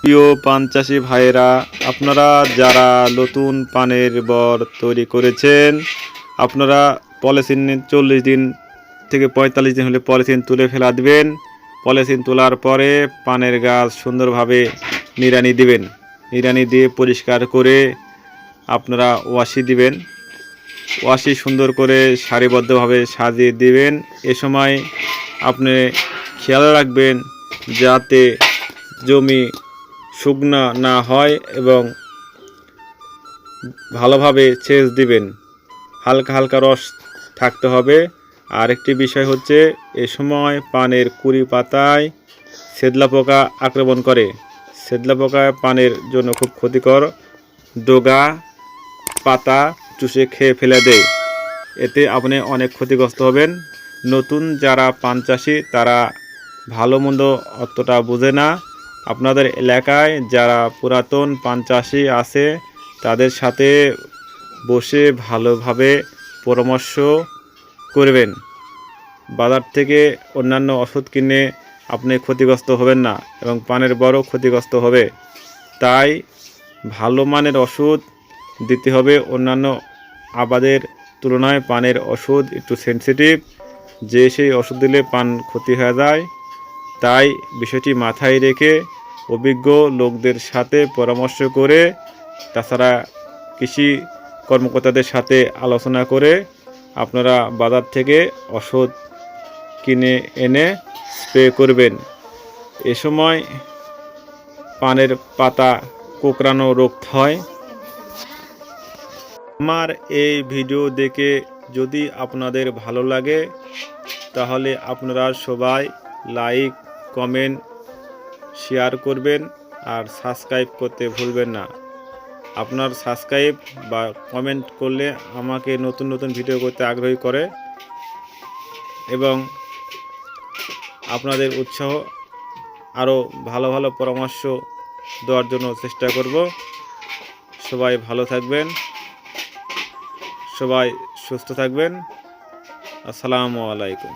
প্রিয় পান চাষি ভাইয়েরা, আপনারা যারা নতুন পানের বর তৈরি করেছেন, আপনারা পলিথিন চল্লিশ দিন থেকে পঁয়তাল্লিশ দিন হলে পলিথিন তুলে ফেলা দিবেন। পলিথিন তোলার পরে পানের গাছ সুন্দরভাবে নিড়ানি দিবেন। নিড়ানি দিয়ে পরিষ্কার করে আপনারা ওয়াশি দিবেন। ওয়াশি সুন্দর করে সারিবদ্ধভাবে সাজিয়ে দিবেন। এ সময় আপনি খেয়াল রাখবেন যাতে জমি শুকনা না হয় এবং ভালোভাবে সেচ দিবেন। হালকা হালকা রস থাকতে হবে। আর একটি বিষয় হচ্ছে, এ সময় পানের কুড়ি পাতায় সেদলা পোকা আক্রমণ করে। সেদলা পোকা পানের জন্য খুব ক্ষতিকর। ডোগা পাতা চুষে খেয়ে ফেলে দেয়। এতে আপনি অনেক ক্ষতিগ্রস্ত হবেন। নতুন যারা পান চাষি, তারা ভালো মন্দ অতটা বোঝে না। আপনাদের এলাকায় যারা পুরাতন পান চাষি আছে, তাদের সাথে বসে ভালোভাবে পরামর্শ করবেন। বাজার থেকে অন্যান্য ওষুধ কিনে আপনি ক্ষতিগ্রস্ত হবেন না এবং পানের বড় ক্ষতিগ্রস্ত হবে। তাই ভালো মানের ওষুধ দিতে হবে। অন্যান্য আবাদের তুলনায় পানের ওষুধ একটু সেনসিটিভ যে সেই ওষুধ দিলে পান ক্ষতি হয়ে যায়। তাই বিষয়টি মাথায় রেখে অভিজ্ঞ লোকদের সাথে পরামর্শ করে, তাছাড়া কৃষি কর্মকর্তাদের সাথে আলোচনা করে আপনারা বাজার থেকে ওষুধ কিনে এনে স্প্রে করবেন। এ সময় পানের পাতা কোকড়ানো রোগ হয়। আমার এই ভিডিও দেখে যদি আপনাদের ভালো লাগে, তাহলে আপনারা সবাই লাইক, কমেন্ট শেয়ার করবেন আর সাবস্ক্রাইব করতে ভুলবেন না। আপনার সাবস্ক্রাইব বা কমেন্ট করলে আমাকে নতুন নতুন ভিডিও করতে আগ্রহী করে এবং আপনাদের উৎসাহ আরও ভালো ভালো পরামর্শ দেওয়ার জন্য চেষ্টা করব। সবাই ভালো থাকবেন, সবাই সুস্থ থাকবেন। আসসালামু আলাইকুম।